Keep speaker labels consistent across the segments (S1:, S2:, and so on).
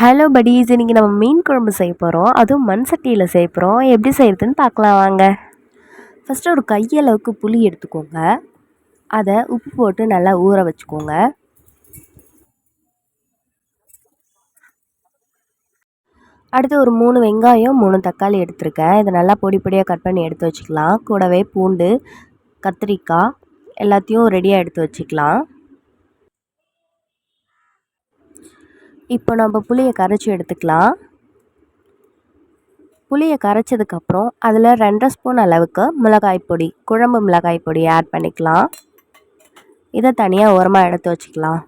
S1: Hello buddies இன்னைக்கு நம்ம மீன் குழம்பு செய்ய போகிறோம் அதுவும் மண் சட்டியில் செய்ய போகிறோம் எப்படி செய்கிறதுன்னு பார்க்கலாம் வாங்க. ஃபஸ்ட்டு ஒரு கையளவுக்கு புளி எடுத்துக்கோங்க. அதை உப்பு போட்டு நல்லா ஊற வச்சுக்கோங்க. அடுத்து ஒரு மூணு வெங்காயம் மூணு தக்காளி எடுத்திருக்கேன். இதை நல்லா பொடி பொடியாக கட் பண்ணி எடுத்து வச்சுக்கலாம். கூடவே பூண்டு கத்திரிக்காய் எல்லாத்தையும் ரெடியாக எடுத்து வச்சுக்கலாம். இப்போ நம்ம புளியை கரைச்சி எடுத்துக்கலாம். புளியை கரைச்சதுக்கப்புறம் அதில் ரெண்டரை ஸ்பூன் அளவுக்கு மிளகாய் பொடி குழம்பு மிளகாய் பொடி ஆட் பண்ணிக்கலாம். இதை தனியாக உரமாக எடுத்து வச்சுக்கலாம்.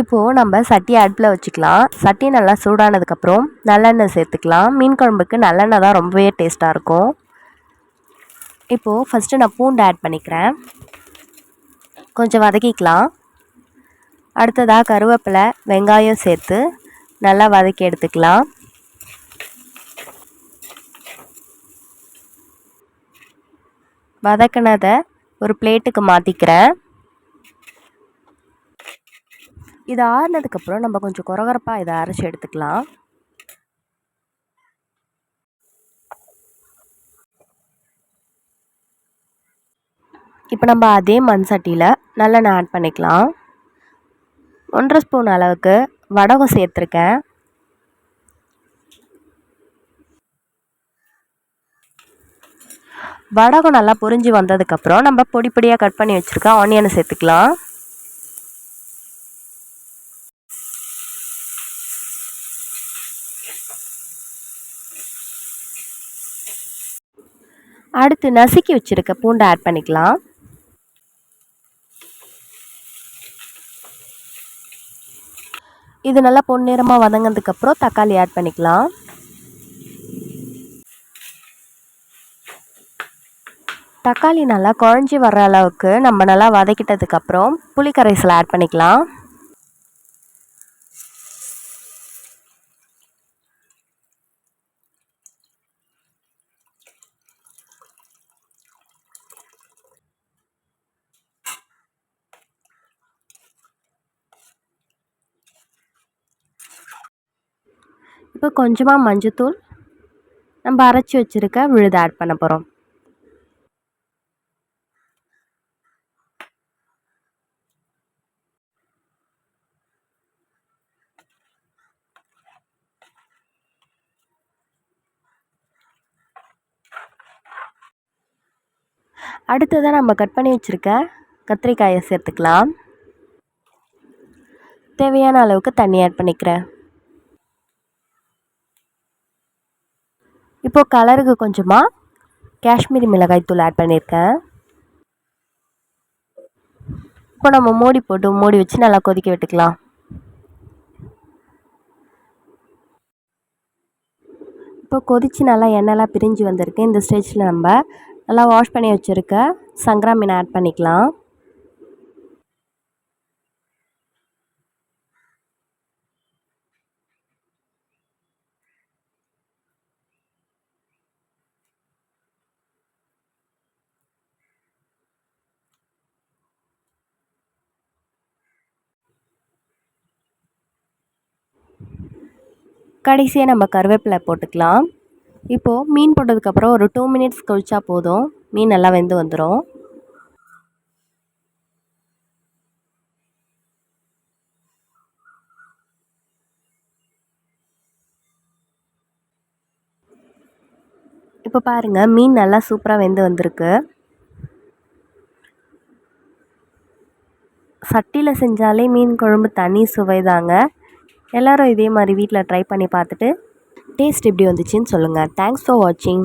S1: இப்போது நம்ம சட்டியை அடுப்பில் வச்சுக்கலாம். சட்டி நல்லா சூடானதுக்கப்புறம் நல்லெண்ணெய் சேர்த்துக்கலாம். மீன் குழம்புக்கு நல்லெண்ணெய் தான் ரொம்பவே டேஸ்ட்டாக இருக்கும். இப்போது ஃபஸ்ட்டு நான் பூண்டு ஆட் பண்ணிக்கிறேன். கொஞ்சம் வதக்கிக்கலாம். அடுத்ததாக கருவேப்பிலை வெங்காயம் சேர்த்து நல்லா வதக்கி எடுத்துக்கலாம். வதக்கினதை ஒரு பிளேட்டுக்கு மாற்றிக்கிறேன் இது ஆறுனதுக்கப்புறம் நம்ம கொஞ்சம் குறகுறப்பாக இதை அரைச்சி எடுத்துக்கலாம். இப்போ நம்ம அதே மண் சட்டியில் நல்லெண்ணெய் ஆட் பண்ணிக்கலாம். ஒன்றரை ஸ்பூன் அளவுக்கு வடகம் சேர்த்துருக்கேன். வடகம் நல்லா பொரிஞ்சு வந்ததுக்கப்புறம் நம்ம பொடி பொடியாக கட் பண்ணி வச்சுருக்க ஆனியனை சேர்த்துக்கலாம். அடுத்து நசுக்கி வச்சுருக்க பூண்டை ஆட் பண்ணிக்கலாம். இது நல்லா பொன்னிறமாக வதங்கினதுக்கப்புறம் தக்காளி ஆட் பண்ணிக்கலாம். தக்காளி நல்லா குழஞ்சி வர்ற அளவுக்கு நம்ம நல்லா வதக்கிட்டதுக்கப்புறம் புளி கரைசல் ஆட் பண்ணிக்கலாம். இப்போ கொஞ்சமாக மஞ்சத்தூள் நம்ம அரைச்சி வச்சுருக்க விழுதை ஆட் பண்ண போகிறோம் அடுத்ததாக நம்ம கட் பண்ணி வச்சுருக்க கத்திரிக்காயை சேர்த்துக்கலாம். தேவையான அளவுக்கு தண்ணி ஆட் பண்ணிக்கிறேன். இப்போது கலருக்கு கொஞ்சமாக காஷ்மீரி மிளகாய் தூள் ஆட் பண்ணியிருக்கேன் இப்போ நம்ம மூடி போட்டு மூடி வச்சு நல்லா கொதிக்க விட்டுக்கலாம். இப்போ கொதித்து நல்லா எண்ணெய்லாம் பிரிஞ்சு வந்திருக்கு. இந்த ஸ்டேஜில் நம்ம நல்லா வாஷ் பண்ணி வச்சுருக்க சங்கரா மீன் ஆட் பண்ணிக்கலாம். கடைசியாக நம்ம கருவேப்பிலை போட்டுக்கலாம். இப்போது மீன் போட்டதுக்கப்புறம் ஒரு டூ மினிட்ஸ் கழிச்சா போதும். மீன் நல்லா வெந்து வந்துடும் இப்போ பாருங்கள் மீன் நல்லா சூப்பராக வெந்து வந்திருக்கு. சட்டியில் செஞ்சாலே மீன் குழம்பு தனி சுவை தாங்க எல்லோரும் இதே மாதிரி வீட்டில் ட்ரை பண்ணி பார்த்துட்டு டேஸ்ட் எப்படி வந்துச்சுன்னு சொல்லுங்கள் தேங்க்ஸ் ஃபார் வாட்சிங்